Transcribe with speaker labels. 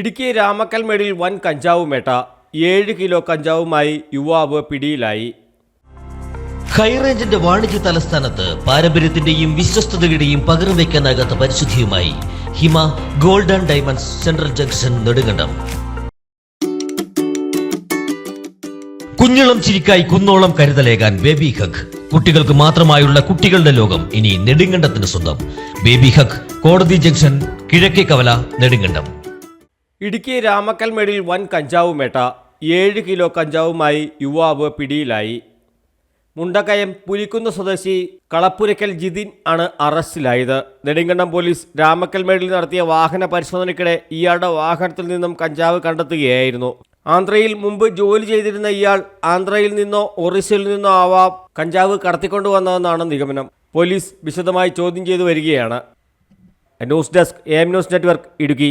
Speaker 1: ഇടുക്കി രാമക്കൽമേടിൽ വൻ കഞ്ചാവ് മേട്ട ഏഴ് കിലോ കഞ്ചാവുമായി യുവാവ് പിടിയിലായി.
Speaker 2: ഹൈറേഞ്ചിന്റെ വാണിജ്യ തലസ്ഥാനത്ത് പാരമ്പര്യത്തിന്റെയും വിശ്വസ്തതയുടെയും പകരം വയ്ക്കാനാകാത്ത പരിശുദ്ധിയുമായി Hima golden diamonds central junction Nedumkandam. കുഞ്ഞിളം ചിരിക്കായി കുന്നോളം കരുതലേകാൻ ബേബി ഹഗ്. കുട്ടികൾക്ക് മാത്രമായുള്ള കുട്ടികളുടെ ലോകം ഇനി നെടുങ്കണ്ടത്തിന് സ്വന്തം. ബേബി ഹഗ് കോടതി ജംഗ്ഷൻ കിഴക്കേ കവല നെടുങ്കണ്ടം.
Speaker 1: ഇടുക്കി രാമക്കൽമേടിൽ വൻ കഞ്ചാവ് മേട്ട ഏഴ് കിലോ കഞ്ചാവുമായി യുവാവ് പിടിയിലായി. മുണ്ടക്കയം പുലിക്കുന്ന സ്വദേശി കളപ്പുരയ്ക്കൽ ജിതിൻ ആണ് അറസ്റ്റിലായത്. നെടുങ്കണ്ടം പോലീസ് രാമക്കൽമേടിൽ നടത്തിയ വാഹന പരിശോധനയ്ക്കിടെ ഇയാളുടെ വാഹനത്തിൽ നിന്നും കഞ്ചാവ് കണ്ടെത്തുകയായിരുന്നു. ആന്ധ്രയിൽ മുമ്പ് ജോലി ചെയ്തിരുന്ന ഇയാൾ ആന്ധ്രയിൽ നിന്നോ ഒറീസയിൽ നിന്നോ ആവാം കഞ്ചാവ് കടത്തിക്കൊണ്ടുവന്നതെന്നാണ് നിഗമനം. പോലീസ് വിശദമായി ചോദ്യം ചെയ്തു വരികയാണ്. News desk M news network Idukki.